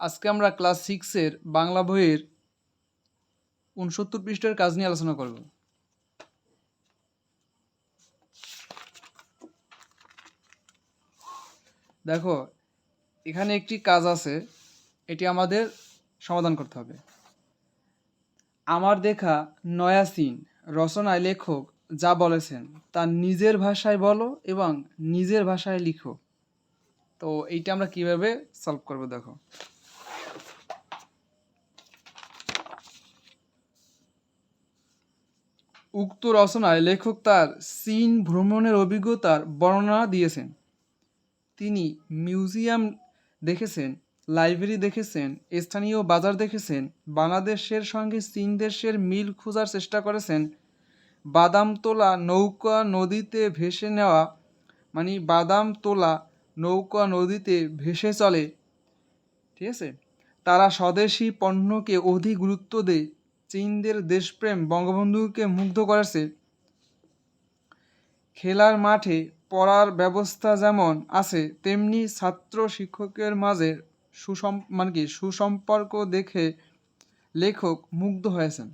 আজকে আমরা ক্লাস সিক্সের বাংলা বইয়ের উনসত্তর পৃষ্ঠার কাজ নিয়ে আলোচনা করব। দেখো, এখানে একটি কাজ আছে, এটি আমাদের সমাধান করতে হবে। আমার দেখা নয়া সিন রচনায় লেখক, যা বলেছেন, তা নিজের ভাষায় বলো এবং নিজের ভাষায় লিখো। তো এইটা আমরা কীভাবে সলভ করব দেখো। উক্ত রচনায় লেখক তার চীন ভ্রমণের অভিজ্ঞতার বর্ণনা দিয়েছেন। তিনি মিউজিয়াম দেখেছেন, লাইব্রেরি দেখেছেন, স্থানীয় বাজার দেখেছেন, বাংলাদেশের সঙ্গে চীন দেশের মিল খোঁজার চেষ্টা করেছেন বাদাম তোলা নৌকা নদীতে ভেসে নেওয়া মানে বাদাম তোলা নৌকা নদীতে ভেসে চলে, ঠিক আছে? তারা স্বদেশি পণ্যকে অধিক গুরুত্ব দেয়। চীনদের দেশপ্রেম বঙ্গবন্ধুকে মুগ্ধ করেছে। খেলার মাঠে পড়ার ব্যবস্থা যেমন আছে, তেমনি ছাত্র শিক্ষকের মাঝে সুসম মানে কি, সুসম্পর্ক দেখে লেখক মুগ্ধ হয়েছেন।